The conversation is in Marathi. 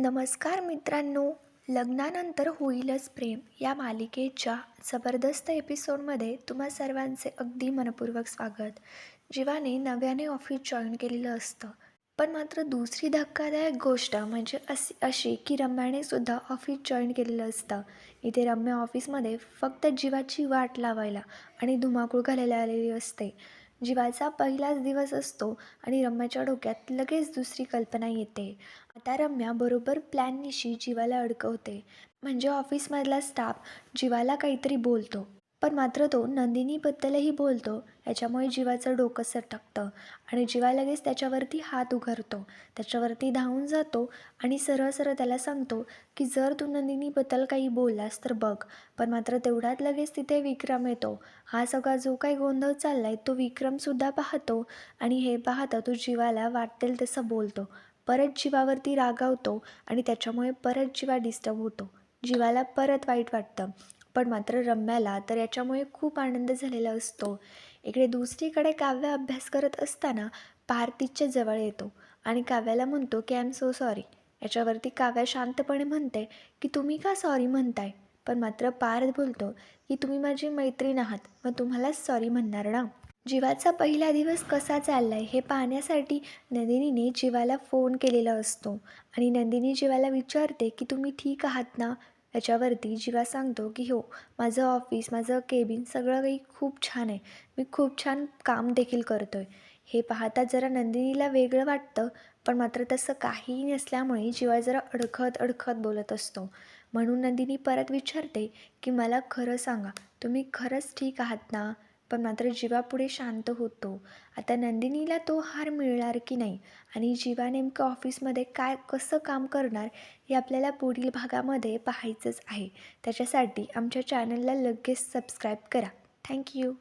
नमस्कार मित्रांनो लग्नानंतर होईलच प्रेम या मालिकेच्या जबरदस्त एपिसोडमध्ये तुम्हा सर्वांचे अगदी मनपूर्वक स्वागत. जीवाने नव्याने ऑफिस जॉईन केलेलं असतं. पण मात्र दुसरी धक्कादायक गोष्ट म्हणजे अशी अशी की रम्याने सुद्धा ऑफिस जॉईन केलेलं असतं. इथे रम्या ऑफिसमध्ये फक्त जीवाची वाट लावायला आणि धुमाकूळ घालायला आलेली असते. जीवाचा पहिलाच दिवस असतो आणि रम्याच्या डोक्यात लगेच दुसरी कल्पना येते. आता रम्या बरोबर प्लॅननिशी जीवाला अडकवते. म्हणजे ऑफिसमधला स्टाफ जीवाला काहीतरी बोलतो. पण मात्र तो नंदिनीबद्दलही बोलतो. याच्यामुळे जीवाचं डोकं सटकतं आणि जीवा लगेच त्याच्यावरती हात उघडतो. त्याच्यावरती धावून जातो आणि सरळ सरळ त्याला सांगतो की जर तू नंदिनीबद्दल काही बोललास तर बघ. पण मात्र तेवढ्यात लगेच तिथे विक्रम येतो. हा सगळा जो काही गोंधळ चालला आहे तो विक्रमसुद्धा पाहतो आणि हे पाहता तो जीवाला वाटेल तसं बोलतो. परत जीवावरती रागावतो आणि त्याच्यामुळे परत जीवा डिस्टर्ब होतो. जीवाला परत वाईट वाटतं. पण मात्र रम्याला तर याच्यामुळे खूप आनंद झालेला असतो. इकडे दुसरीकडे काव्य अभ्यास करत असताना पार्थिकच्या जवळ येतो आणि काव्याला म्हणतो की आय एम सो सॉरी याच्यावरती काव्या शांतपणे म्हणते की तुम्ही का सॉरी म्हणताय? पण मात्र पार्थ बोलतो की तुम्ही माझी मैत्रीण आहात मग तुम्हालाच सॉरी म्हणणार ना? जीवाचा पहिला दिवस कसा चाललाय हे पाहण्यासाठी नंदिनीने जीवाला फोन केलेला असतो आणि नंदिनी जीवाला विचारते की तुम्ही ठीक आहात ना? याच्यावरती जिवा सांगतो की हो माझं ऑफिस माझं केबिन सगळं काही खूप छान आहे. मी खूप छान काम देखील करतो आहे हे पाहता जरा नंदिनीला वेगळं वाटतं पण मात्र तसं काहीही नसल्यामुळे जिवा जरा अडखत अडखत बोलत असतो. म्हणून नंदिनी परत विचारते की मला खरं सांगा तुम्ही खरंच ठीक आहात ना? पण मात्र जीवा पुढे शांत होतो. आता नंदिनीला तो हार मिळणार की नाही? आणि जीवा नेमकं ऑफिसमध्ये काय कसं काम करणार हे आपल्याला पुढील भागामध्ये पाहायचंच आहे. त्याच्यासाठी आमच्या चॅनलला लगेच सबस्क्राईब करा. थँक्यू